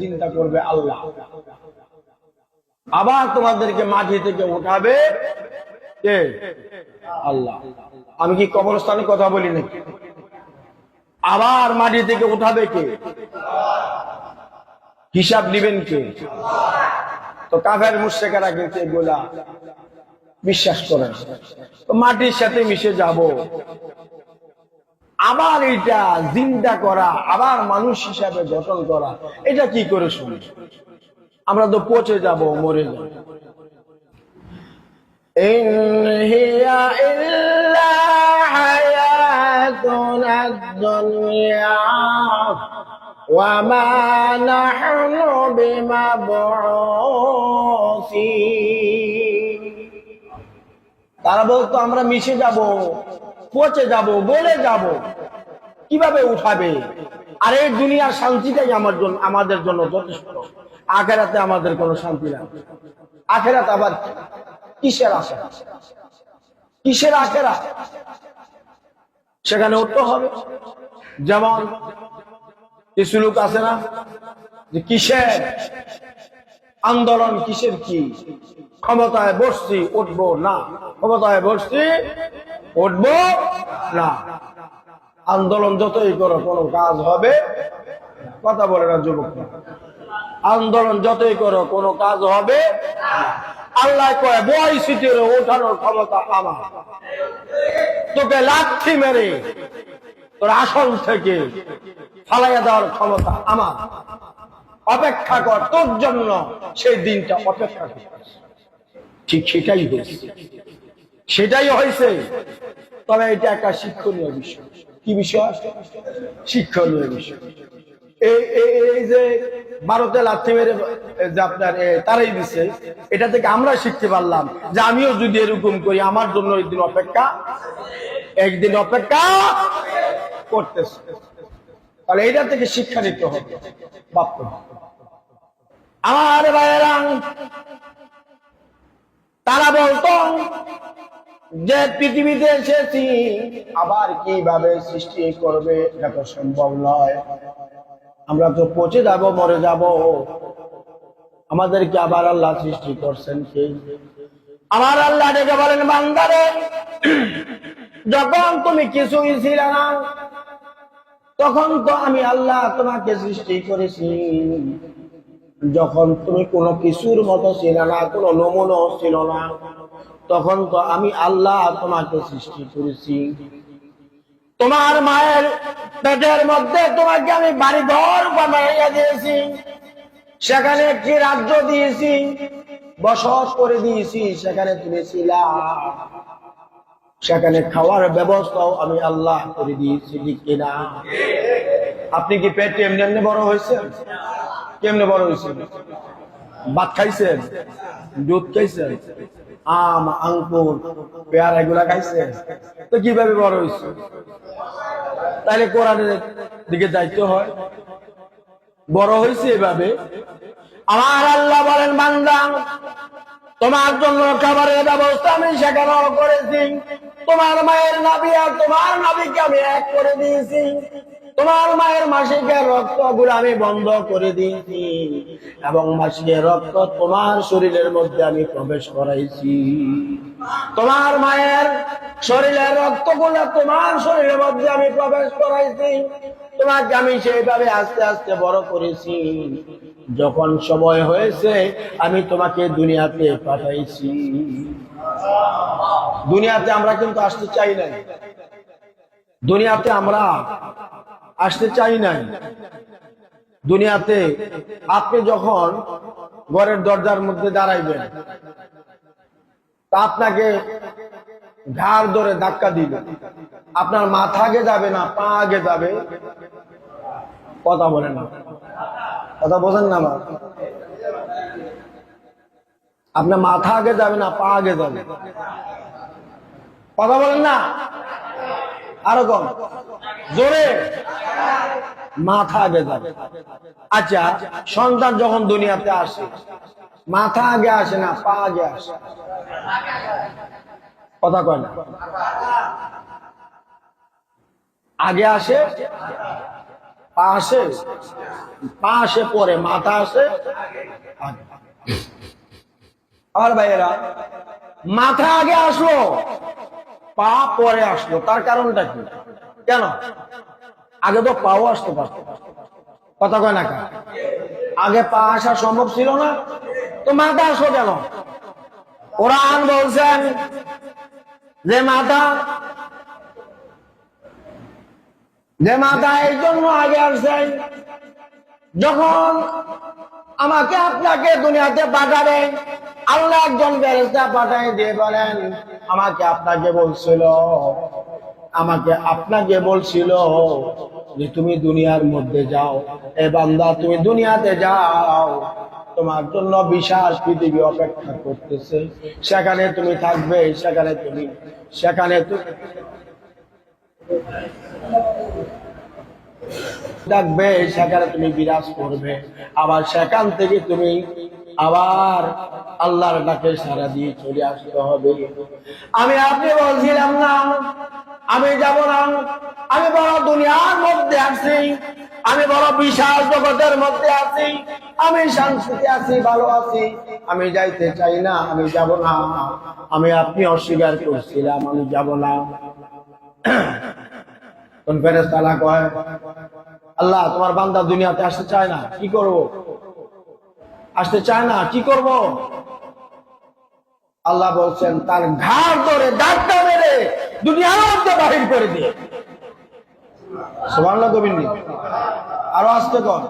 চিন্তা করবে আল্লাহ। আবার তোমাদেরকে মাটি থেকে উঠাবে আল্লাহ। আমি কি কবরস্থানে কথা বলি নাকি? আবার মাটি থেকে উঠাবে কে? হিসাব নিবেন কে? তো কাফের মুর্শেকেরা কিন্তু এগুলা বিশ্বাস করেন তো মাটির সাথে মিশে যাব। আবার এটা জিন্দা করা আবার মানুষ হিসাবে গঠন করা এটা কি করে শুনি আমরা তো পচে যাব মরে যাব إن هي إلا حياتنا الدنيا وما نحن بمبعوثين তারা বলতো আমরা মিশে যাব পচে যাব গলে যাব, কীভাবে উঠাবে? আর এই দুনিয়ার শান্তিটাই আমার জন্য, আমাদের জন্য যথেষ্ট। আখেরাতে আমাদের কোনো শান্তি নাই। আখেরাত আবার কিসের আশা কিসের আখেরা? সেখানে উঠতে হবে। যেমন কিছু লোক আছে না, যে কিসের? আন্দোলন কিসের কি? ক্ষমতায় বসছি, উঠবো না। ক্ষমতায় বসছি, উঠবো না। আন্দোলন যতই করো, কোনো কাজ হবে কথা বলে না যুবক। আন্দোলন যতই করো, কোনো কাজ হবে আল্লাহ কয়, বয় সিটির ওঠানোর ক্ষমতা আমার তোকে লাথি মেরে তোর আসল থেকে ফালাইয়া দেওয়ার ক্ষমতা আমার। অপেক্ষা কর, তোর জন্য সেই দিনটা অপেক্ষা ঠিক সেটাই হয়েছে। সেটাই হয়েছে। তবে এটা একটা শিক্ষণীয় বিষয়। কি বিষয়? শিক্ষণীয় বিষয়। এই যে ভারতে লাথি মেরে যে আপনার তারাই দিছে, এটা থেকে আমরা শিখতে পারলাম যে আমিও যদি এরকম করি, আমার জন্য একদিন অপেক্ষা একদিন অপেক্ষা করতেছে। তাহলে এটা থেকে শিক্ষা নিতে হবে। হবে। আমার ভাইয়েরা, তারা বলতো যে পৃথিবীতে এসেছি, আবার কীভাবে সৃষ্টি করবে এটা তো সম্ভব নয়। আমরা তো পচে যাব, মরে যাব। আমাদেরকে আবার আল্লাহ সৃষ্টি করছেন কে? আমার আল্লাহ ডেকে বলেন, বান্দারে, যখন তুমি কিছুই ছিল না তখন তো আমি আল্লাহ তোমাকে সৃষ্টি করেছি। যখন তুমি কোনো কিছুর মতো ছিল না, কোনো নমুনা ছিল না, তখন তো আমি আল্লাহ তোমাকে সৃষ্টি করেছি। তোমার মায়ের পেটের মধ্যে তোমাকে আমি বাড়ি ঘর বানাইয়া দিয়েছি। সেখানে একটি রাজ্য দিয়েছি, বসত করে দিয়েছি, সেখানে তুমি ছিলা। সেখানে খাওয়ার ব্যবস্থাও আমি আল্লাহ করে দিয়েছি, ঠিক কিনা? আপনি কি পেট এমনি এমনি বড় হয়েছেন কেমনে বড় হয়েছেন ভাত খাইছেন? দুধ খাইছেন? আম আঙ্কুর পেয়ারা এগুলা খাইছেন? তো কীভাবে বড় হয়েছে? তাহলে কোরআনের দিকে যাইতে হয়। বড় হয়েছে এভাবে। আমার আল্লাহ বলেন, বান্দা তোমার জন্য খাবারের ব্যবস্থা আমি সেখানে করেছি। তোমার মায়ের নাবি আর তোমার নাবিকে আমি এক করে দিয়েছি। তোমার মায়ের মাসিকের রক্তগুলো আমি বন্ধ করে দিয়েছি এবং মাসিকের রক্ত তোমার শরীরের মধ্যে আমি প্রবেশ করাইছি। তোমার মায়ের শরীরের রক্তগুলো তোমার শরীরের মধ্যে আমি প্রবেশ করাইছি। তোমাকে আমি সেইভাবে আস্তে আস্তে বড় করেছি। যখন সময় হয়েছে, আমি তোমাকে দুনিয়াতে পাঠাইছি। দুনিয়াতে আমরা কিন্তু আসতে চাই নাই। দুনিয়াতে আমরা আসতে চাই নাই। দুনিয়াতে আপনি যখন ঘরের দরজার মধ্যে দাঁড়াইবেন, তা আপনাকে ঘাড় ধরে ধাক্কা দিবে। আপনার মাথা আগে যাবে না, পা আগে যাবে, কথা বলে না। কথা বোঝেন না আমার আপনার মাথা আগে যাবে না পা আগে যাবে কথা বলেন না? আরও কম। জোরে। মাথা আগে যাবে আচ্ছা সন্তান যখন দুনিয়াতে আসে, মাথা আগে আসে না, পা আগে আসে? কথা কয় না। আগে আসে? পা আসে পা আসে পরে মাথা আসে, আগে। ভাইয়েরা, মাথা আগে আসলো, পা পরে আসলো। তার কারণটা কি? কেন? আগে তো পাও আসতে পারতো। কথা কয় না আগে পা আসা সম্ভব ছিল না, তো মাথা আসলো কেন? কোরআন বলছেন যে মাথা যে মাথা এই জন্য আগে আসছেন যখন আমাকে আপনাকে দুনিয়াতে পাঠাবেন আল্লাহ একজন বেরেস্তা পাঠাই দিয়ে বলেন, আমাকে আপনাকে বলছিল, আমাকে আপনাকে বলছিল যে তুমি দুনিয়ার মধ্যে যাও। এ বান্দা, তুমি দুনিয়াতে যাও। তোমার জন্য বিশাল পৃথিবী অপেক্ষা করতেছে। সেখানে তুমি থাকবে, সেখানে তুমি সেখানে তুমি থাকবে সেখানে তুমি বিরাজ করবে। আবার সেখান থেকে তুমি আবার আল্লাহর ডাকে সারা দিয়ে চলে আসতে হবে। আমি আপনি বলছিলাম না, আমি যাব না। আমি বড় দুনিয়ার মধ্যে আছি, আমি বড় বিশাল জগতের মধ্যে আছি, আমি শান্তিতে আছি, ভালো আছি। আমি যাইতে চাই না, আমি যাব না। আমি আপনি অস্বীকার করছিলাম, আমি যাব না। কোন কয়, আল্লাহ, তোমার বান্দা দুনিয়াতে আসতে চায় না, কি করব? আসতে চায় না, কি করব? আল্লাহ বলছেন, তার ঘাড় ধরে ডাক্তার মেরে দুনিয়ার মধ্যে বাহির করে দিয়ে গোবিন্দ। আরও আসতে কর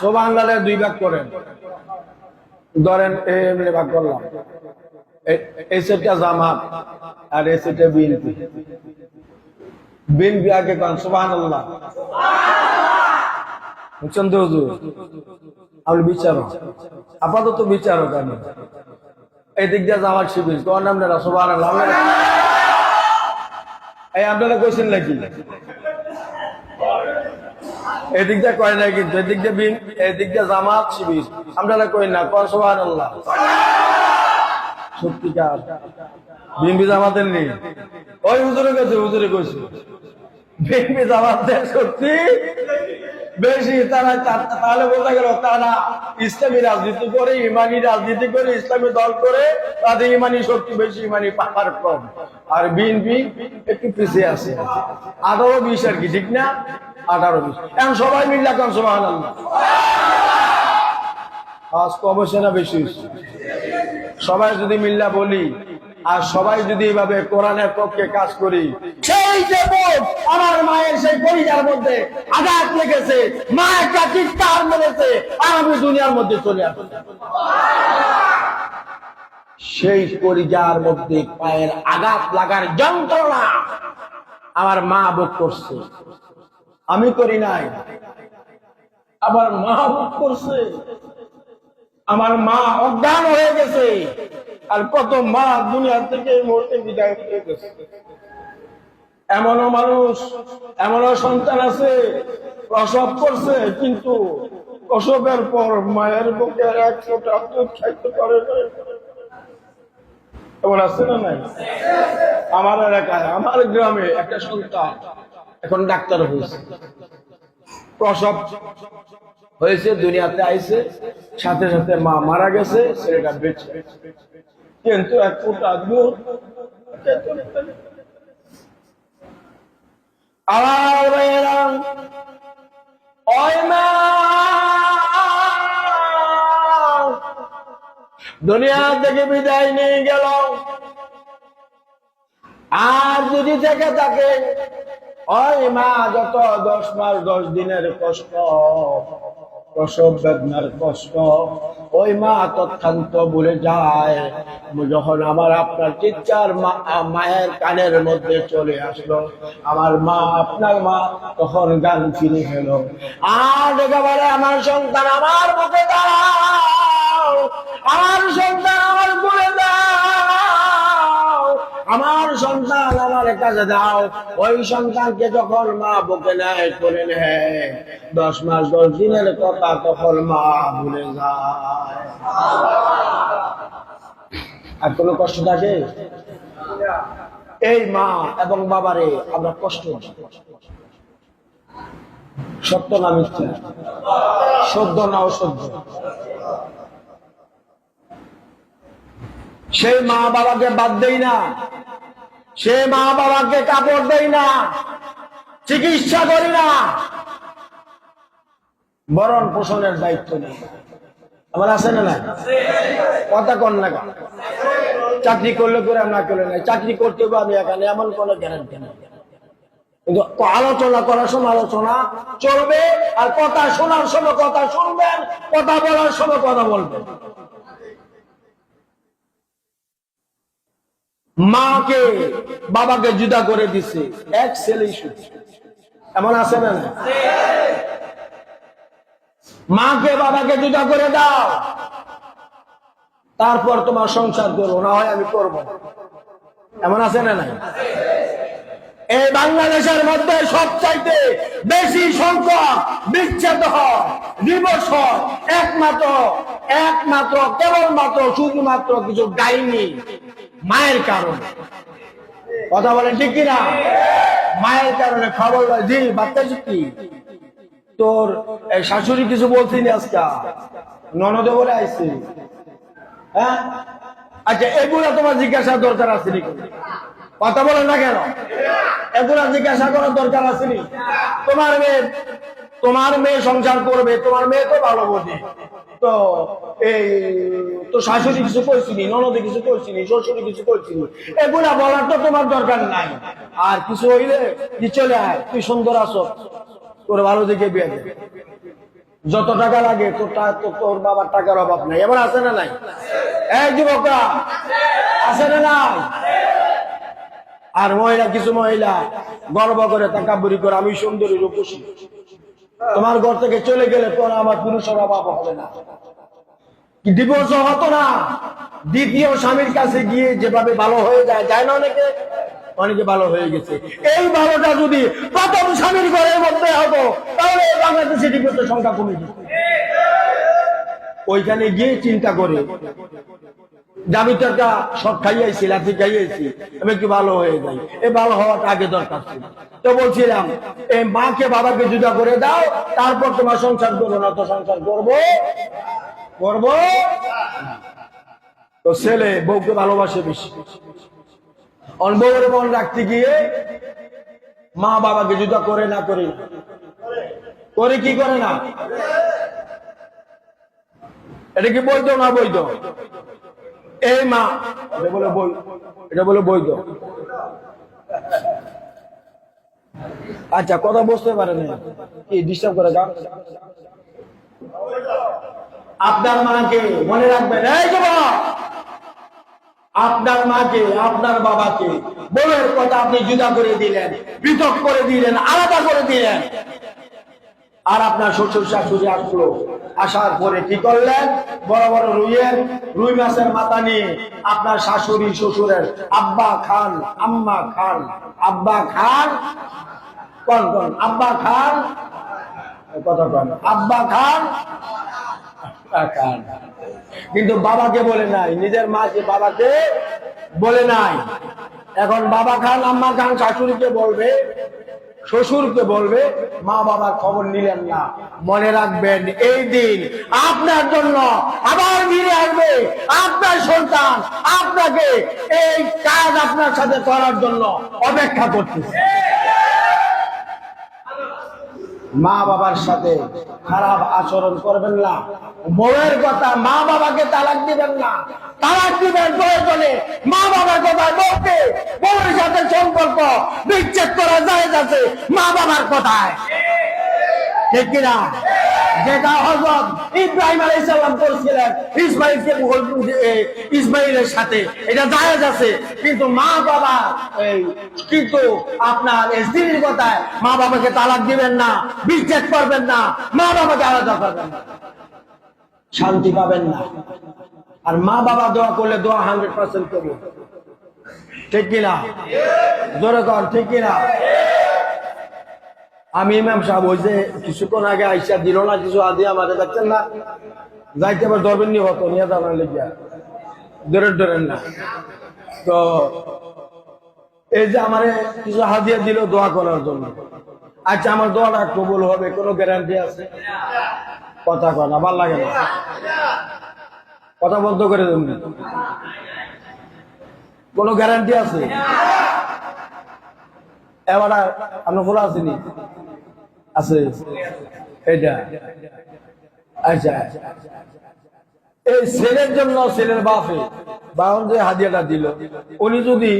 সোবাংলালে দুই ভাগ করেন। ধরেন এমনি ভাগ করলাম। এই এই আপাতত বিচারক আমি। এই দিক দিয়ে জামাত শিবির। কোন আপনারা সুবাহ আল্লাহ এই আপনারা কইছেন নাকি? এদিক দিয়ে কয় না কিন্তু, এদিক দিয়ে এদিক দিয়ে জামাত শিবির। আপনারা কই না? কন? সুবাহ আল্লাহ সত্যিকার। বিএনপি জামাতের নেই। ওই হুজুরে গেছে হুজুরে কইছে, বিএনপি জামাতের সত্যি? বেশি, তারা তাহলে বোঝা গেল তারা ইসলামী রাজনীতি করে, ইমানি রাজনীতি করে, ইসলামী দল করে, তাদের ইমানি শক্তি বেশি, ইমানি পাপার কম। আর বিএনপি একটু পিছিয়ে আছে। আঠারো বিশ আর কি, ঠিক না? আঠারো বিশ। এখন সবাই মিল্লা কম সমান আজ কম হয়েছে না বেশি? সবাই যদি মিল্লা বলি, আর সবাই যদি এভাবে কোরআনের পক্ষে কাজ করি, সেই যে বোধ আমার মায়ের সেই পরিবার মধ্যে আঘাত লেগেছে, মা একটা চিৎকার মেরেছে, আর আমি দুনিয়ার মধ্যে চলে আসছি সেই পরিজার মধ্যে পায়ের আঘাত লাগার যন্ত্রণা আমার মা ভোগ করছে। আমি করি নাই। আবার মা ভোগ করছে। আমার মা অজ্ঞান হয়ে গেছে। আর কত মা দুনিয়া থেকে মুহূর্তে বিদায় হয়ে গেছে। এমনও মানুষ, এমনও সন্তান আছে, প্রসব করছে, কিন্তু প্রসবের পর মায়ের বুকে এক ফোঁটা দুধ খাইতে পারে এমন আছে না নাই? আমার এলাকায়, আমার গ্রামে একটা সন্তান এখন ডাক্তার হয়েছে। প্রসব হয়েছে, দুনিয়াতে আইছে, সাথে সাথে মা মারা গেছে, ছেলেটা বেঁচে। কিন্তু এক ফোঁটা দুধ দুনিয়া থেকে বিদায় নিয়ে গেল। আর যদি থেকে থাকে, ওই মা যত দশ মাস দশ দিনের কষ্ট প্রসব বেদনার কষ্ট। ওই মা তৎক্ষান্ত বলে যায় যখন আমার আপনার চিৎকার মায়ের কানের মধ্যে চলে আসলো, আমার মা আপনার মা তখন গান ফিরে গেল আর একেবারে আমার সন্তান আমার মুখে দাও আমার সন্তান আমার বলে দাও। আমার সন্তান আমার কাছে দাও। ওই সন্তানকে যখন মা বুকে নেয়, করে নেয়। দশ মাস দশ দিনের কথা তখন মা ভুলে যায়। আর কোনো কষ্ট থাকে? এই মা এবং বাবারে আমরা কষ্ট সত্য না মিথ্যা? সত্য না অসত্য? সেই মা বাবাকে বাদ দেই না। সে মা বাবাকে কাপড় দেই না। চিকিৎসা করি না। বরণ পোষণের দায়িত্ব নেই। আমার আছে না না কথা কন না? চাকরি করলে করে না করলে নাই। চাকরি করতে হবে আমি এখানে এমন কোনো গ্যারান্টি নেই। কিন্তু আলোচনা করার সময় আলোচনা চলবে আর কথা শোনার সময় কথা শুনবেন, কথা বলার সময় কথা বলবেন। মাকে, বাবাকে জুদা করে দিছে। এক ছেলেই এমন আছে না? মাকে, বাবাকে জুদা করে দাও। তারপর তোমার সংসার করব, না হয় আমি করব। এমন আছে না নাই? এই বাংলাদেশের মধ্যে সবচাইতে বেশি সংখ্যক বিচ্ছেদ হয়, একমাত্র একমাত্র, কেবলমাত্র, শুধুমাত্র কিছু গাইনি। কারণে। কথা বলেন ঠিক কিনা? মায়ের কারণে খবর জি বাচ্চা কি তোর শাশুড়ি কিছু বলছিনি আজকে? ননদে বলে আইসি হ্যাঁ? আচ্ছা এগুলা তোমার জিজ্ঞাসা দরকার আছে নাকি? কথা বলে না কেন? এগুলা জিজ্ঞাসা করার দরকার আছে নি তোমার মেয়ে তোমার মেয়ে সংসার করবে, তোমার মেয়ে তো ভালো বোঝে। তো এই, তো শাশুড়ি কিছু করছিনি ননদে কিছু করছিনি শ্বশুরি কিছু করছিনি এগুলা বলার তো তোমার দরকার নাই। আর কিছু হইলে কি চলে আয়, তুই সুন্দর আছো, তোর ভালো দিকে বিয়ে দে। যত টাকা লাগে তোর তোর বাবার টাকার অভাব নাই। এবার আছে না নাই? এই যুবকরা, আছে না নাই? আর মহিলা, কিছু মহিলা, গর্ব করে তাকাবুরি করে, আমি সুন্দরী রূপসী। তোমার ঘর থেকে চলে গেলে তোর আমার পুরুষের অভাব হবে না। ডিভোর্স হতো না। দ্বিতীয় স্বামীর কাছে গিয়ে যেভাবে ভালো হয়ে যায় যায় না অনেকে? অনেকে ভালো হয়ে গেছে। এই ভালোটা যদি প্রথম স্বামীর ঘরের মধ্যে হতো, তাহলে বাংলাদেশে ডিভোর্সের সংখ্যা কমে যেত। ওইখানে গিয়ে চিন্তা করে। একটা শখ খাইয়াছি লাঠি খাইয়াছি আমি ভালো হয়ে যাই এ ভালো হওয়াটা আগে দরকার ছিল। তো বলছিলাম এই মাকে বাবাকে জুদা করে দাও, তারপর তোমার সংসার করব না তো সংসার করব। করব? তো ছেলে বউকে ভালোবাসে বেশি। অনবরে মন রাখতে গিয়ে মা বাবাকে জুদা করে না করে করে কি করে না? এটা কি বৈধ না বৈধ এই মা, এটা বলে বই, এটা বলে বৈধ আচ্ছা কথা বুঝতে পারে না কি ডিস্টার্ব করে যাও। আপনার মাকে মনে রাখবেন, এই যুবক আপনার মাকে, আপনার বাবাকে বউয়ের কথা আপনি জুদা করে দিলেন, পৃথক করে দিলেন, আলাদা করে দিলেন। আর আপনার শ্বশুর শাশুড়ি আসলো আসার পরে কি করলেন? বড় বড় রুইয়ের রুই মাছের মাথা নিয়ে আপনার শাশুড়ি, শ্বশুরের আব্বা খান, আম্মা খান, আব্বা খান, কোন কোন? আব্বা খান? কথা কন। আব্বা খান? খান। কিন্তু বাবাকে বলে নাই, নিজের মাকে, বাবাকে বলে নাই। এখন বাবা খান, আম্মা খান, শাশুড়িকে বলবে শ্বশুরকে বলবে, মা বাবার খবর নিলেন না। মনে রাখবেন, এই দিন আপনার জন্য আবার ফিরে আসবে আপনার সন্তান আপনাকে এই কাজ আপনার সাথে করার জন্য অপেক্ষা করতেছে। মা বাবার সাথে খারাপ আচরণ করবেন না। বউয়ের কথা মা বাবাকে তালাক দিবেন না। তালাক দিবেন প্রয়োজনে মা বাবার কথা বলতে বউয়ের সাথে সম্পর্ক বিচ্ছেদ করা যায় যাচ্ছে মা বাবার কথায়। ঠিক কিনা? যেটা হজরত ইব্রাহিম আলাই সাল্লাম করেছিলেন ইসমাইলকে ইসমাইলের সাথে। এটা জায়েজ আছে, কিন্তু মা বাবা কিন্তু আপনার স্ত্রীর কথায় মা বাবাকে তালাক দিবেন না, বিচ্ছেদ করবেন না, মা বাবাকে আলাদা করবেন না। শান্তি পাবেন না। আর মা বাবা দোয়া করলে দোয়া হান্ড্রেড পার্সেন্ট করব ঠিক কিনা? জোরে কর ঠিক কিনা? আমি ইমাম সাহেব ওই যে কিছুক্ষণ আগে আইসা দিল না, কিছু আদি আমাদের দেখছেন না? যাইতে আবার ধরবেন নি হতো, নিয়ে যাবেন লেগিয়া ধরেন ধরেন না। তো এই যে আমারে কিছু হাদিয়া দিল দোয়া করার জন্য। আচ্ছা আমার দোয়াটা কবুল হবে, কোনো গ্যারান্টি আছে? কথা কয় না ভালো লাগে না। কথা বন্ধ করে দেন কোনো গ্যারান্টি আছে? এবার আপনার খোলা আসেনি আছে। এটা। আচ্ছা। এই ছেলের জন্য ছেলের বাপে যে হাদিয়াটা দিল। উনি যদি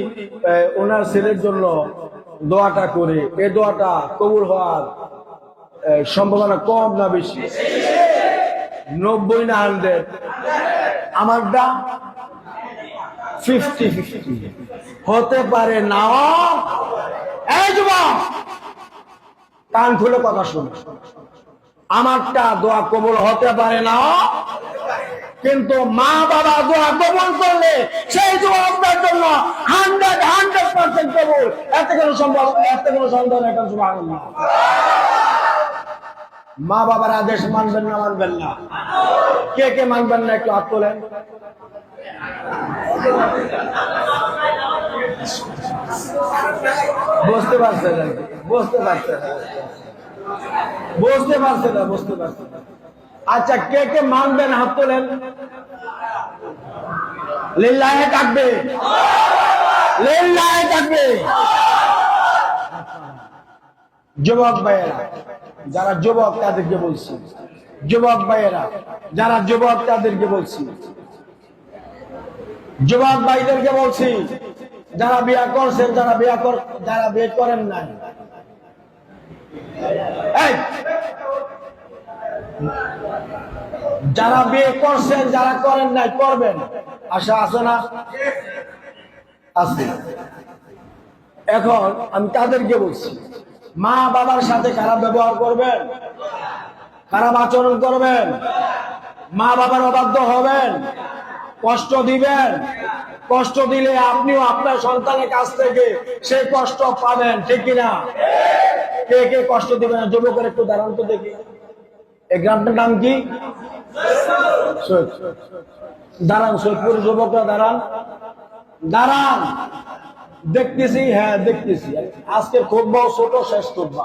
ওনার ছেলের জন্য দোয়াটা করে, এই দোয়াটা কবুল হওয়ার সম্ভাবনা কম না বেশি? নব্বই না হান্ড্রেড আমারটা ফিফটি ফিফটি হতে পারে না। কান খুলে কথা শুনে। আমারটা দোয়া কবুল হতে পারে না। কিন্তু মা বাবা দোয়া কবুল করলে সেই দোয়া জন্য হান্ড্রেড হান্ড্রেড পার্সেন্ট কবুল। এত কোনো সম্ভব এত কোনো সন্দেহ নেই কোনো সুবহান মা বাবার আদেশ মানবেন না মানবেন না। কে কে মানবেন না, একটু হাত তোলেন। বুঝতে পারছে না বুঝতে পারছে বুঝতে পারছে না, বুঝতে পারছে আচ্ছা কে কে মানবেন হাত তোলেন? লিল্লাহে থাকবে লিল্লাহে থাকবে যুবক ভাইয়েরা, যারা যুবক তাদেরকে বলছি। যুবক ভাইয়েরা, যারা যুবক তাদেরকে বলছি। যুবক ভাইদেরকে বলছি, যারা বিয়া করছেন, যারা বিয়া যারা বিয়ে করেন নাই! যারা বিয়ে করছেন, যারা করেন নাই, করবেন। আশা আছে না? আছে। এখন আমি তাদেরকে বলছি, মা বাবার সাথে খারাপ ব্যবহার করবেন, খারাপ আচরণ করবেন, মা বাবার অবাধ্য হবেন কষ্ট দিবেন। কষ্ট দিলে আপনিও আপনার সন্তানের কাছ থেকে সেই কষ্ট পাবেন, ঠিক কিনা? কে কে কষ্ট দিবেন? যুবকের একটু দাঁড়ান তো দেখি। এই গ্রামটার নাম কি? দাঁড়ান সৈয়দপুর যুবকরা দাঁড়ান। দাঁড়ান। দেখতেছি হ্যাঁ দেখতেছি। আজকের খুববা ছোট, শেষ খুববা